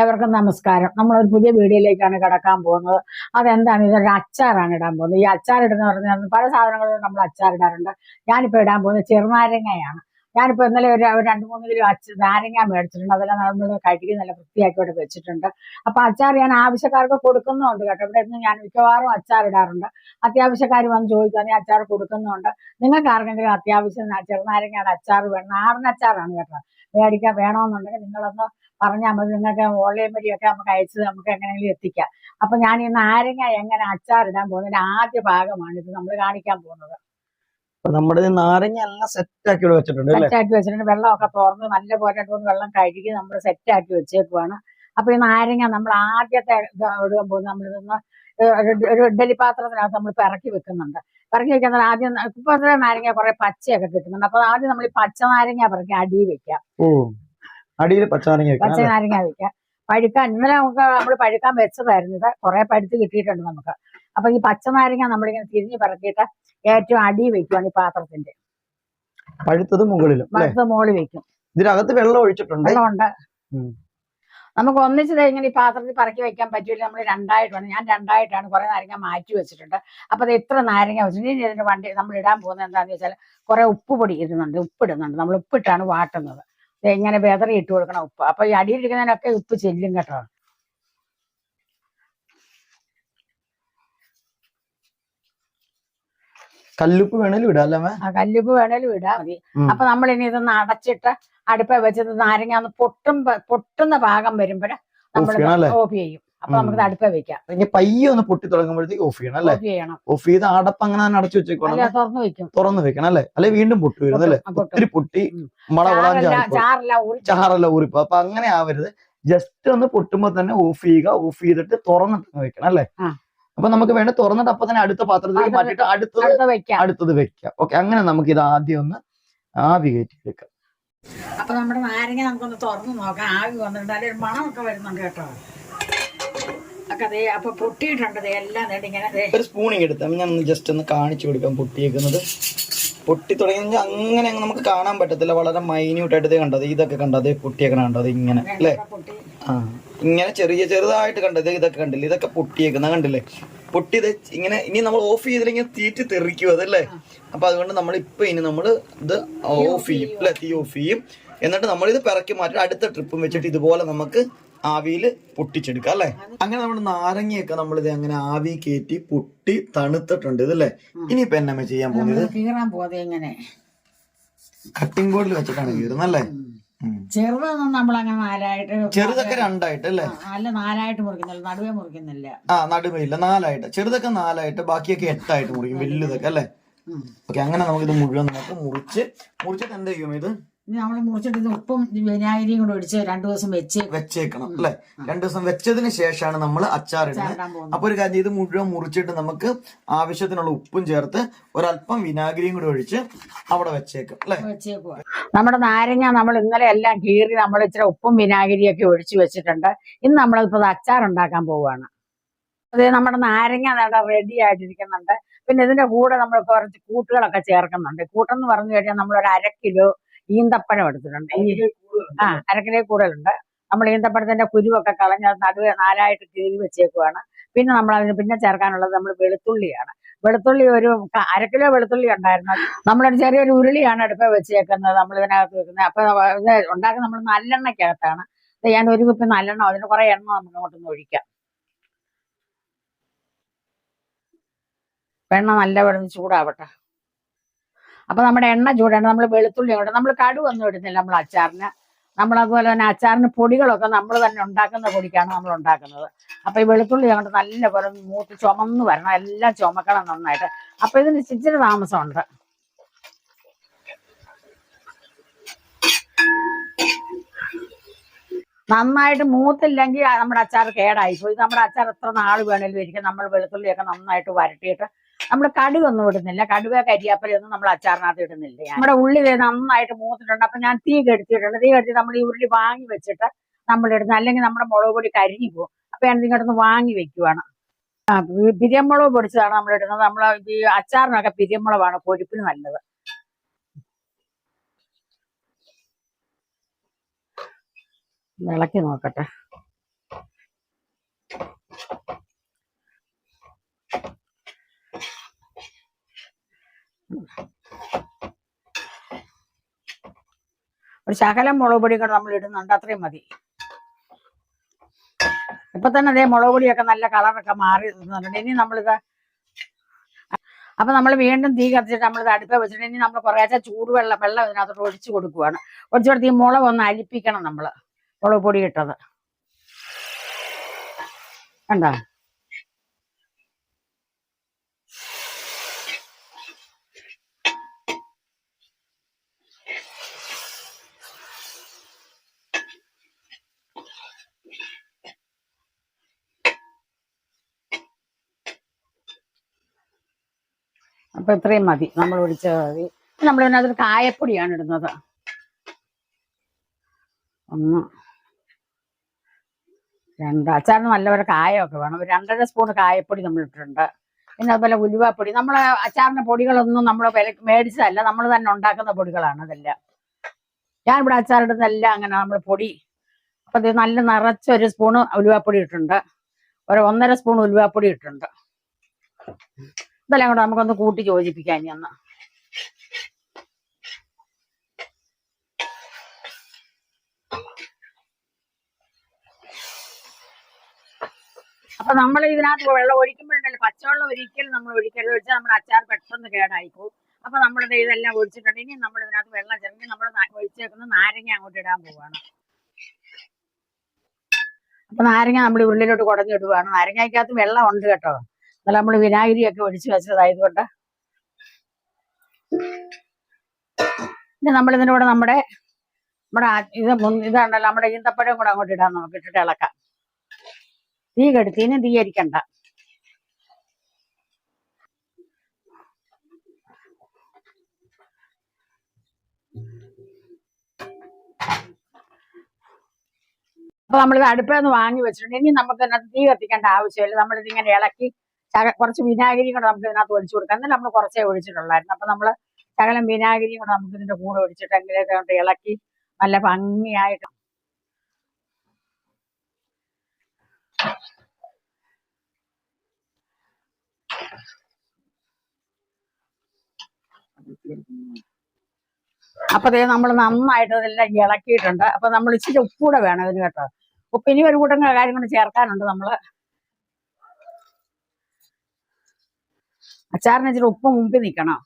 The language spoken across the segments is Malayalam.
ഏവർക്കും നമസ്കാരം. നമ്മളൊരു പുതിയ വീഡിയോയിലേക്കാണ് കിടക്കാൻ പോകുന്നത്. അതെന്താണ്? ഇതൊരു അച്ചാറാണ് ഇടാൻ പോകുന്നത്. ഈ അച്ചാർ ഇടുന്ന പറഞ്ഞാൽ പല സാധനങ്ങളും നമ്മൾ അച്ചാർ ഇടാറുണ്ട്. ഞാനിപ്പോൾ ഇടാൻ പോകുന്നത് ചെറുനാരങ്ങയാണ്. ഞാനിപ്പോൾ ഇന്നലെ ഒരു രണ്ട് മൂന്ന് കിലോ അച്ച നാരങ്ങ മേടിച്ചിട്ടുണ്ട്. അതെല്ലാം നമ്മൾ കഴുകി നല്ല വൃത്തിയാക്കി ഇവിടെ വെച്ചിട്ടുണ്ട്. അപ്പം അച്ചാർ ഞാൻ ആവശ്യക്കാർക്ക് കൊടുക്കുന്നുണ്ട് കേട്ടോ. ഇവിടെ നിന്ന് ഞാൻ മിക്കവാറും അച്ചാർ ഇടാറുണ്ട്. അത്യാവശ്യക്കാർ വന്ന് ചോദിക്കുകയാണെങ്കിൽ അച്ചാർ കൊടുക്കുന്നുണ്ട്? നിങ്ങൾക്ക് ആർക്കെങ്കിലും അത്യാവശ്യം ചെറുനാരങ്ങയുടെ അച്ചാർ വേണം. നാടൻ അച്ചാറാണ് കേട്ടോ. മേടിക്കാൻ വേണമെന്നുണ്ടെങ്കിൽ നിങ്ങളൊന്ന് പറഞ്ഞാൽ മതി നിങ്ങൾക്ക് ഓൺലൈൻ വഴിയൊക്കെ നമുക്ക് അയച്ച് നമുക്ക് എങ്ങനെയെങ്കിലും എത്തിക്കാം. അപ്പൊ ഞാൻ ഈ നാരങ്ങ എങ്ങനെ അച്ചാറിടാൻ പോകുന്നതിന്റെ ആദ്യ ഭാഗമാണ് ഇത് നമ്മൾ കാണിക്കാൻ പോകുന്നത്. നമ്മുടെ നാരങ്ങ എല്ലാം സെറ്റ് ആക്കി വെച്ചിട്ടുണ്ട് സെറ്റാക്കി വെച്ചിട്ടുണ്ട്. വെള്ളമൊക്കെ തുറന്ന് നല്ല പോലെ വെള്ളം കഴുകി നമ്മൾ സെറ്റ് ആക്കി വെച്ചേക്കുവാണ്. അപ്പൊ ഈ നാരങ്ങ നമ്മൾ ആദ്യത്തെ ഇടുമ്പോൾ പോകുന്നത് നമ്മളിതൊന്ന് ഒരു- ഇഡലി പാത്രത്തിനകത്ത് നമ്മൾ പിറക്കി വെക്കുന്നുണ്ട്. പിറക്കി വെക്കുന്ന ആദ്യം ഇപ്പൊ നാരങ്ങ കുറെ പച്ചയൊക്കെ കിട്ടുന്നുണ്ട്. അപ്പൊ ആദ്യം നമ്മൾ ഈ പച്ച നാരങ്ങ പിറക്കി അടി വെക്കാം. അടിയിൽ പച്ചനാരങ്ങ വെക്കണം പച്ച നാരങ്ങ വെക്കാം പഴുക്കാൻ ഇന്നലെ നമുക്ക് നമ്മൾ പഴുക്കാൻ വെച്ചതായിരുന്നു ഇത്. കുറെ പഴുത്ത് കിട്ടിയിട്ടുണ്ട് നമുക്ക്. അപ്പൊ ഈ പച്ച നാരങ്ങ നമ്മളിങ്ങനെ തിരിഞ്ഞു പറക്കിയിട്ട് ഏറ്റവും അടി വെക്കുവാണ് ഈ പാത്രത്തിന്റെ. പഴുത്തത് മുകളിലും വറുത്ത് മോളി വെക്കും. ഇതിനകത്ത് വെള്ളം ഒഴിച്ചിട്ടുണ്ട്. വെള്ളമുണ്ട്. നമുക്ക് ഒന്നിച്ച് ഇങ്ങനെ ഈ പാത്രത്തിൽ പറക്കി വെക്കാൻ പറ്റൂല നമ്മൾ രണ്ടായിട്ടാണ്. ഞാൻ രണ്ടായിട്ടാണ് കുറെ നാരങ്ങ മാറ്റി വെച്ചിട്ടുണ്ട്. അപ്പൊ അത് എത്ര നാരങ്ങ വെച്ചിട്ടുണ്ടെങ്കിൽ ഇനി ഇതിന്റെ വണ്ടി നമ്മൾ ഇടാൻ പോകുന്നത് എന്താണെന്ന് വെച്ചാൽ കുറെ ഉപ്പ് പൊടി ഇടുന്നുണ്ട്. ഉപ്പ് ഇടുന്നുണ്ട് നമ്മൾ ഉപ്പിട്ടാണ് വാട്ടുന്നത്. ഇങ്ങനെ വെതറി ഇട്ട് കൊടുക്കണം ഉപ്പ്. അപ്പൊ ഈ അടിയിലിരിക്കുന്നതിനൊക്കെ ഉപ്പ് ചെല്ലും കേട്ടോ. കല്ലുപ്പ് വേണേലും ഇടാം അല്ലേ ആ കല്ലുപ്പ് വേണേലും ഇടാ. മതി. അപ്പൊ നമ്മൾ ഇനി ഇതൊന്ന് അടച്ചിട്ട് അടുപ്പ വെച്ചത് നാരങ്ങ ഒന്ന് പൊട്ടും പൊട്ടുന്ന ഭാഗം വരുമ്പോഴ് നമ്മൾ ഓഫ് ചെയ്യും. അപ്പൊ നമുക്ക് അടുപ്പ വെക്കാം. ഇനി പയ്യെ ഒന്ന് പൊട്ടി തുടങ്ങുമ്പോഴത്തേക്ക് ഓഫ് ചെയ്യണം അല്ലേ? ഓഫ് ചെയ്യണം. ഓഫ് ചെയ്ത് അടപ്പ് അങ്ങനെ തന്നെ അടച്ചു വെച്ചേക്കണം അല്ല തുറന്നു വെക്കും. തുറന്ന് വെക്കണം അല്ലേ? അല്ലെ വീണ്ടും പൊട്ടി വരുന്നത് അല്ലേ? പൊട്ടും. ഒത്തിരി പൊട്ടി വളാൻ ചാറല്ല ചാറല്ല ഊറിപ്പോ അപ്പൊ അങ്ങനെ ആവരുത്. ജസ്റ്റ് ഒന്ന് പൊട്ടുമ്പോ തന്നെ ഓഫ് ചെയ്യുക ഓഫ് ചെയ്തിട്ട് തുറന്നിട്ട് വെക്കണം അല്ലേ? ആ. അപ്പൊ നമുക്ക് വേണ്ട തുറന്നിട്ട് അപ്പൊ തന്നെ അടുത്ത പാത്രത്തിലേക്ക് മാറ്റിട്ട് മാറ്റിയിട്ട് അടുത്തത് അടുത്ത വെക്കാം. അടുത്തത് വെക്കാം. ഓക്കെ അങ്ങനെ നമുക്ക് ഇത് ആദ്യം ഒന്ന് ആവി കയറ്റി എടുക്കാം അപ്പൊ നമ്മുടെ നാരങ്ങ നമുക്കൊന്ന് തുറന്നു നോക്കാം. ആവി വന്നിട്ടുണ്ട് അല്ലെങ്കിൽ ഒരു മണമൊക്കെ വരുന്നുണ്ട് കേട്ടോ. ഒക്കെ ദേ അപ്പൊ പൊട്ടിയിട്ടുണ്ട് ദേ എല്ലാം ദേ ഇങ്ങനെ ദേ. ഒരു സ്പൂണിങ് എടുത്താൽ ഞാൻ ഒന്ന് ജസ്റ്റ് ഒന്ന് കാണിച്ചു കൊടുക്കാം പൊട്ടിയേക്കുന്നത്. പൊട്ടി തുടങ്ങി അങ്ങനെ അങ്ങ് നമുക്ക് കാണാൻ പറ്റത്തില്ല. വളരെ മൈന്യൂട്ട് ആയിട്ട് കണ്ടത് ഇതൊക്കെ കണ്ടത് പൊട്ടിയേക്കണ കണ്ടത് ഇങ്ങനെ അല്ലേ? ആ ഇങ്ങനെ ചെറിയ ചെറുതായിട്ട് കണ്ടത് ഇതൊക്കെ കണ്ടില്ലേ? ഇതൊക്കെ പൊട്ടിയേക്കുന്ന കണ്ടില്ലേ? പൊട്ടിയത് ഇങ്ങനെ ഇനി നമ്മൾ ഓഫ് ചെയ്തില്ലെങ്കിൽ തീറ്റ് തെറിക്കും അതല്ലേ? അപ്പൊ അതുകൊണ്ട് നമ്മൾ ഇപ്പൊ ഇനി നമ്മൾ ഇത് ഓഫ് ചെയ്യും. അല്ലെ? തീ ഓഫ് ചെയ്യും. എന്നിട്ട് നമ്മൾ ഇത് പിറക്കി മാറ്റി അടുത്ത ട്രിപ്പും വെച്ചിട്ട് ഇതുപോലെ നമുക്ക് ആവിയിൽ പൊട്ടിച്ചെടുക്കുക അല്ലേ? അങ്ങനെ നമ്മൾ നാരങ്ങയൊക്കെ നമ്മൾ ഇത് അങ്ങനെ ആവി കയറ്റി പൊട്ടി തണുത്തിട്ടുണ്ട് ഇതല്ലേ? ഇനിയിപ്പോ എന്നെ ചെയ്യാൻ പോകുന്നത്? കീറാൻ പോകാതെ എങ്ങനെ കട്ടിംഗ് ബോർഡിൽ വെച്ചിട്ടാണ് ഉം. ചെറുതൊന്നും നമ്മൾ അങ്ങനെ നാലായിട്ട് ചെറുതൊക്കെ രണ്ടായിട്ട് അല്ലേ? അല്ല നാലായിട്ട് മുറിക്കുന്നില്ല നടുവേ മുറിക്കുന്നില്ല. ആ നടുവില്ല നാലായിട്ട്. ചെറുതൊക്കെ നാലായിട്ട് ബാക്കിയൊക്കെ എട്ടായിട്ട് മുറിക്കും വലുതൊക്കെ അല്ലേ. ഓക്കെ അങ്ങനെ നമുക്ക് ഇത് മുഴുവൻ നമുക്ക് മുറിച്ച് മുറിച്ചിട്ട് എന്ത് ചെയ്യും ഇത്? ഇനി നമ്മൾ മുറിച്ചിട്ട് ഉപ്പും വിനാഗിരിയും കൂടെ ഒഴിച്ച് രണ്ടു ദിവസം വെച്ച് വെച്ചേക്കണം അല്ലെ? രണ്ടു ദിവസം വെച്ചതിന് ശേഷമാണ് നമ്മൾ അച്ചാർ ഇടുന്നത് അപ്പൊ ഒരു കാര്യം ഇത് മുഴുവൻ മുറിച്ചിട്ട് നമുക്ക് ആവശ്യത്തിനുള്ള ഉപ്പും ചേർത്ത് ഒരല്പം വിനാഗിരിയും കൂടെ ഒഴിച്ച് അവിടെ വെച്ചേക്കും അല്ലെ? നമ്മുടെ നാരങ്ങ നമ്മൾ ഇന്നലെ എല്ലാം കീറി നമ്മൾ ഇച്ചിരി ഉപ്പും വിനാഗിരിയൊക്കെ ഒഴിച്ചു വെച്ചിട്ടുണ്ട്. ഇന്ന് നമ്മളിപ്പോൾ അച്ചാർ ഉണ്ടാക്കാൻ പോവുകയാണ്. അത് നമ്മുടെ നാരങ്ങ നട റെഡി ആയിട്ടിരിക്കുന്നുണ്ട്. പിന്നെ ഇതിന്റെ കൂടെ നമ്മൾ കുറച്ച് കൂട്ടുകളൊക്കെ ചേർക്കുന്നുണ്ട്. കൂട്ടെന്ന് പറഞ്ഞു കഴിഞ്ഞാൽ നമ്മൾ ഒരു അര കിലോ ഈന്തപ്പഴം എടുത്തിട്ടുണ്ട്. ഈ ആ അരക്കിലെ കിലോ കൂടുതലുണ്ട്. നമ്മൾ ഈന്തപ്പഴത്തിന്റെ കുരുവൊക്കെ കളഞ്ഞ് അത് നടുവെ നാലായിട്ട് കീറി വെച്ചേക്കുവാണ്. പിന്നെ നമ്മൾ അതിന് പിന്നെ ചേർക്കാനുള്ളത് നമ്മൾ വെളുത്തുള്ളിയാണ്. വെളുത്തുള്ളി ഒരു അരക്കിലോ അര കിലോ വെളുത്തുള്ളി ഉണ്ടായിരുന്നു? നമ്മളൊരു ചെറിയൊരു ഉരുളിയാണ് അടുപ്പ് വെച്ചേക്കുന്നത് നമ്മൾ ഇതിനകത്ത് വെക്കുന്നത്. അപ്പൊ ഇത് ഉണ്ടാക്കുന്നത് നമ്മൾ നല്ലെണ്ണയ്ക്കകത്താണ്. ഞാൻ ഒരു കുപ്പി നല്ലെണ്ണം അതിന് കുറെ എണ്ണ നമുക്ക് അങ്ങോട്ടൊന്ന് ഒഴിക്കാം. വെണ്ണ നല്ല വെള്ളം ചൂടാവട്ടെ. അപ്പൊ നമ്മുടെ എണ്ണ ചൂടാണ് നമ്മൾ വെളുത്തുള്ളി ഉണ്ട് നമ്മൾ കടുവൊന്നും ഇടുന്നില്ല നമ്മൾ അച്ചാറിന്. നമ്മൾ അതുപോലെ തന്നെ അച്ചാറിന് പൊടികളൊക്കെ നമ്മൾ തന്നെ ഉണ്ടാക്കുന്ന പൊടിക്കാണ് നമ്മൾ ഉണ്ടാക്കുന്നത്. അപ്പൊ ഈ വെളുത്തുള്ളി കൊണ്ട് നല്ല പോലെ മൂത്ത് ചുമന്ന് വരണം എല്ലാം ചുമക്കണം നന്നായിട്ട്. അപ്പൊ ഇതിന് ഇച്ചിരി താമസമുണ്ട്. നന്നായിട്ട് മൂത്തില്ലെങ്കിൽ നമ്മുടെ അച്ചാർ കേടായി പോയി നമ്മുടെ അച്ചാർ എത്ര നാൾ വേണേലും ഇരിക്കും. നമ്മൾ വെളുത്തുള്ളിയൊക്കെ നന്നായിട്ട് വരട്ടിയിട്ട് നമ്മൾ കടുകൊന്നും ഇടുന്നില്ല. കടുവ കരിയാപ്പലൊന്നും നമ്മൾ അച്ചാറിനകത്ത് ഇടുന്നില്ല നമ്മുടെ ഉള്ളി നന്നായിട്ട് മൂത്തിട്ടുണ്ട്. അപ്പൊ ഞാൻ തീ കെടുത്തിട്ടുണ്ട് തീ കെടുത്തി നമ്മൾ ഈ ഉള്ളി വാങ്ങി വെച്ചിട്ട് നമ്മൾ ഇടുന്നു അല്ലെങ്കിൽ നമ്മുടെ മുളക് പൊടി കരിഞ്ഞു പോകും. അപ്പൊ ഞാൻ ഇങ്ങോട്ടൊന്ന് വാങ്ങി വെക്കുവാണ്. ആ പി- പിരിയമുളക് പൊടിച്ചതാണ് നമ്മൾ ഇടുന്നത്. നമ്മൾ ഈ അച്ചാറിനൊക്കെ പിരിയമ്മുളകാണ് കൊഴുപ്പിന് നല്ലത്. ഇളക്കി നോക്കട്ടെ. ഒരു ശകലം മുളക് പൊടി കൂടെ നമ്മൾ ഇടുന്നുണ്ട് അത്രയും മതി. ഇപ്പൊ തന്നെ അതേ മുളക് പൊടിയൊക്കെ നല്ല കളറൊക്കെ മാറി ഇനി നമ്മളിത് അപ്പൊ നമ്മൾ വീണ്ടും തീ കത്തിച്ചിട്ട് നമ്മളിത് അടുപ്പ് വെച്ചിട്ട് ഇനി നമ്മൾ കുറേശ്ശെ ചൂടുവെള്ളം വെള്ളം ഇതിനകത്തോട്ട് ഒഴിച്ചു കൊടുക്കുവാണ്. ഒഴിച്ചു കൊടുത്ത് ഈ മുളക് ഒന്ന് അലിപ്പിക്കണം നമ്മൾ മുളക് പൊടി ഇട്ടത്. കണ്ടോ? അപ്പൊ ഇത്രയും മതി. നമ്മൾ ഒഴിച്ചത് മതി. നമ്മൾ ഇതിനകത്ത് കായപ്പൊടിയാണ് ഇടുന്നത്. ഒന്ന് രണ്ട്. അച്ചാറിന് നല്ലപോലെ കായമൊക്കെ വേണം. ഒരു രണ്ടര സ്പൂൺ കായപ്പൊടി നമ്മൾ ഇട്ടിട്ടുണ്ട്. പിന്നെ അതുപോലെ ഉലുവാപ്പൊടി. നമ്മൾ അച്ചാറിന്റെ പൊടികളൊന്നും നമ്മൾ മേടിച്ചതല്ല. നമ്മൾ തന്നെ ഉണ്ടാക്കുന്ന പൊടികളാണ് അതെല്ലാം. ഞാൻ ഇവിടെ അച്ചാറിടുന്നതെല്ലാം അങ്ങനെ നമ്മൾ പൊടി. അപ്പൊ ഇത് നല്ല നിറച്ച ഒരു സ്പൂണ് ഉലുവാപ്പൊടി ഇട്ടിട്ടുണ്ട്. ഒരു ഒന്നര സ്പൂൺ ഉലുവാപ്പൊടി ഇട്ടിട്ടുണ്ട്. ഇതെല്ലാം കൂടെ നമുക്കൊന്ന് കൂട്ടി യോജിപ്പിക്കാം ഇനി അപ്പൊ നമ്മൾ ഇതിനകത്ത് വെള്ളം ഒഴിക്കുമ്പോഴുണ്ടല്ലോ പച്ചവെള്ളം ഒരിക്കലും നമ്മൾ ഒഴിക്കരുത്. ഒഴിച്ചാൽ നമ്മുടെ അച്ചാർ പെട്ടെന്ന് കേടായിപ്പോ അപ്പൊ നമ്മളിത് ഇതെല്ലാം ഒഴിച്ചിട്ടുണ്ട്. ഇനി നമ്മൾ ഇതിനകത്ത് വെള്ളം ചേർന്ന് നമ്മൾ ഒഴിച്ചേക്കുന്ന നാരങ്ങ അങ്ങോട്ട് ഇടാൻ പോവാണ്. അപ്പൊ നാരങ്ങ നമ്മൾ ഉള്ളിലോട്ട് കുടഞ്ഞിടുവാണ്. നാരങ്ങയ്ക്കകത്ത് വെള്ളം ഉണ്ട് കേട്ടോ. എന്നാലും നമ്മൾ വിനാഗിരിയൊക്കെ ഒഴിച്ചു വെച്ചതായതുകൊണ്ട്. പിന്നെ നമ്മൾ ഇതിന്റെ കൂടെ നമ്മുടെ നമ്മുടെ ഇത് ഇതാണല്ലോ നമ്മുടെ ഈന്തപ്പഴം കൂടെ അങ്ങോട്ട് ഇടാൻ നമുക്ക് ഇട്ടിട്ട് ഇളക്കാം. തീ കെടുത്തിന് തീ അരിക്കണ്ട. അപ്പൊ നമ്മളിത് അടുപ്പിൽ നിന്ന് വാങ്ങി വെച്ചിട്ടുണ്ട്. ഇനി നമുക്ക് തീ കത്തിക്കേണ്ട ആവശ്യമില്ല. നമ്മളിത് ഇങ്ങനെ ഇളക്കി കുറച്ച് വിനാഗിരി കൂടെ നമുക്ക് ഇതിനകത്ത് ഒഴിച്ചു കൊടുക്കാം. എന്നാലും നമ്മൾ കുറച്ചേ ഒഴിച്ചിട്ടുള്ളായിരുന്നു. അപ്പൊ നമ്മൾ ശകലം വിനാഗിരിയും കൂടെ നമുക്ക് ഇതിന്റെ കൂടെ ഒഴിച്ചിട്ട് എങ്കിലേക്ക് കൊണ്ട് ഇളക്കി നല്ല ഭംഗിയായിട്ട് അപ്പൊ ദേ നമ്മൾ നന്നായിട്ട് ഇതെല്ലാം ഇളക്കിയിട്ടുണ്ട്. അപ്പൊ നമ്മൾ ഇച്ചിരി ഉപ്പൂടെ വേണം ഇതിന് കേട്ടോ. ഉപ്പ് ഇനി ഒരു കൂട്ടം കാര്യം ചേർക്കാനുണ്ട് നമ്മൾ. അച്ചാറിന് ഇച്ചിരി ഉപ്പ് മുമ്പിൽ നിൽക്കണം.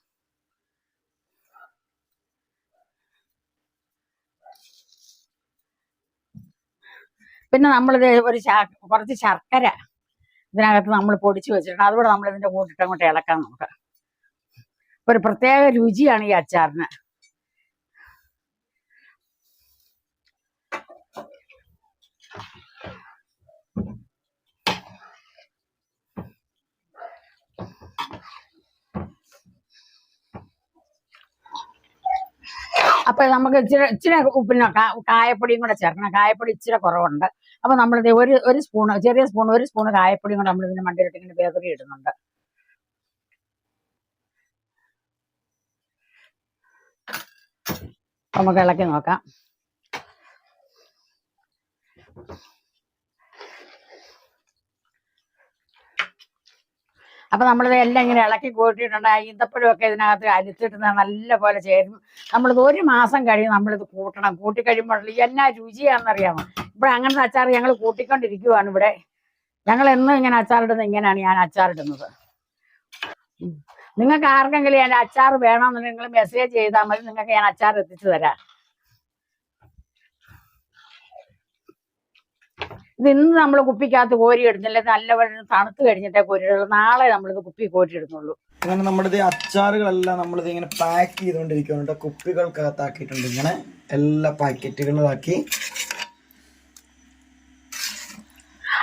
പിന്നെ നമ്മളിത് ഒരു കുറച്ച് ശർക്കര ഇതിനകത്ത് നമ്മൾ പൊടിച്ചു വെച്ചിട്ടുണ്ട്. അതുകൂടെ നമ്മൾ ഇതിന്റെ കൂട്ടിട്ട് അങ്ങോട്ട് ഇളക്കാം നമുക്ക് ഒരു പ്രത്യേക രുചിയാണ് ഈ അച്ചാറിന്. അപ്പൊ നമുക്ക് ഇച്ചിരി ഇച്ചിരി പിന്നെ കായപ്പൊടിയും കൂടെ ചേർക്കണം. കായപ്പൊടി ഇച്ചിരി കുറവുണ്ട്. അപ്പൊ നമ്മളിത് ഒരു ഒരു സ്പൂൺ ചെറിയ സ്പൂൺ ഒരു സ്പൂൺ കായപ്പൊടിയും കൂടെ നമ്മൾ ഇതിന്റെ മണ്ടിയിലിട്ട് ഇങ്ങനെ ബേക്കറി ഇടുന്നുണ്ട് നമുക്ക് ഇളക്കി നോക്കാം. അപ്പൊ നമ്മളിത് എല്ലാം ഇങ്ങനെ ഇളക്കി കൂട്ടിയിട്ടുണ്ട്. ആ ഈന്തപ്പഴം ഒക്കെ ഇതിനകത്ത് അരിച്ചിട്ട് നല്ല പോലെ ചേരും. നമ്മളിത് ഒരു മാസം കഴിയും നമ്മളിത് കൂട്ടണം. കൂട്ടി കഴിയുമ്പോൾ എന്നാ രുചിയാണെന്നറിയാമോ? ഇപ്പോൾ അങ്ങനത്തെ അച്ചാർ ഞങ്ങൾ കൂട്ടിക്കൊണ്ടിരിക്കുവാണ് ഇവിടെ. ഞങ്ങൾ എന്നും ഇങ്ങനെ അച്ചാറിടുന്നത് ഇങ്ങനെയാണ് ഞാൻ അച്ചാറിടുന്നത്. നിങ്ങൾക്ക് ആർക്കെങ്കിലും എന്റെ അച്ചാർ വേണമെന്നുണ്ടെങ്കിൽ നിങ്ങൾ മെസ്സേജ് ചെയ്താൽ മതി. നിങ്ങൾക്ക് ഞാൻ അച്ചാർ എത്തിച്ചു തരാം. ഇത് ഇന്ന് നമ്മൾ കുപ്പിക്കകത്ത് കോരി ഇടുന്നില്ല നല്ലവണ്ണം തണുത്ത് കഴിഞ്ഞിട്ടേ കോരി ഇടുള്ളൂ നാളെ നമ്മളിത് കുപ്പി കോരി ഇടുന്നുള്ളൂ അങ്ങനെ നമ്മുടെ ഈ അച്ചാറുകളെല്ലാം നമ്മളിത് ഇങ്ങനെ പാക്ക് ചെയ്തുകൊണ്ടിരിക്കുന്നുണ്ട് കുപ്പികൾക്കകത്താക്കിയിട്ടുണ്ട്. ഇങ്ങനെ എല്ലാ പാക്കറ്റുകളിലാക്കി.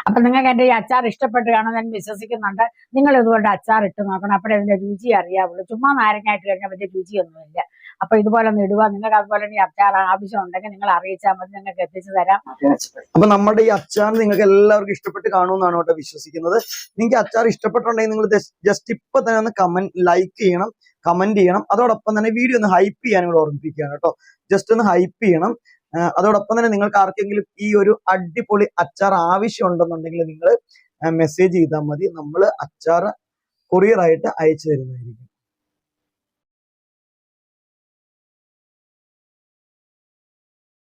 അപ്പൊ നിങ്ങൾക്ക് എന്റെ ഈ അച്ചാർ ഇഷ്ടപ്പെട്ട് കാണുമെന്ന് ഞാൻ വിശ്വസിക്കുന്നുണ്ട്. നിങ്ങൾ ഇതുകൊണ്ട് അച്ചാർ ഇട്ട് നോക്കണം. അപ്പോഴേ അതിന്റെ രുചി അറിയാവുള്ളൂ. ചുമ്മാ നാരങ്ങായിട്ട് കഴിഞ്ഞാൽ വലിയ രുചിയൊന്നുമില്ല. അപ്പൊ ഇതുപോലെ ഒന്ന് ഇടുക. നിങ്ങൾക്ക് അതുപോലെ ഈ അച്ചാർ ആവശ്യം ഉണ്ടെങ്കിൽ നിങ്ങൾ അറിയിച്ചാൽ മതി. നിങ്ങൾക്ക് എത്തിച്ചു തരാം. അപ്പൊ നമ്മുടെ ഈ അച്ചാർ നിങ്ങൾക്ക് എല്ലാവർക്കും ഇഷ്ടപ്പെട്ട് കാണുമെന്നാണ് കേട്ടോ വിശ്വസിക്കുന്നത്. നിങ്ങൾക്ക് അച്ചാർ ഇഷ്ടപ്പെട്ടുണ്ടെങ്കിൽ നിങ്ങൾ ജസ്റ്റ് ഇപ്പൊ തന്നെ ഒന്ന് കമന്റ് ലൈക്ക് ചെയ്യണം കമന്റ് ചെയ്യണം. അതോടൊപ്പം തന്നെ വീഡിയോ ഒന്ന് ഹൈപ്പ് ചെയ്യാനും കൂടെ ഓർമ്മിപ്പിക്കുകയാണ് കേട്ടോ. ജസ്റ്റ് ഒന്ന് ഹൈപ്പ് ചെയ്യണം. അതോടൊപ്പം തന്നെ നിങ്ങൾക്ക് ആർക്കെങ്കിലും ഈ ഒരു അടിപൊളി അച്ചാർ ആവശ്യമുണ്ടെന്നുണ്ടെങ്കിൽ നിങ്ങൾ മെസ്സേജ് ചെയ്താൽ മതി. നമ്മൾ അച്ചാർ കൊറിയർ ആയിട്ട് അയച്ചു തരുന്നതായിരിക്കും.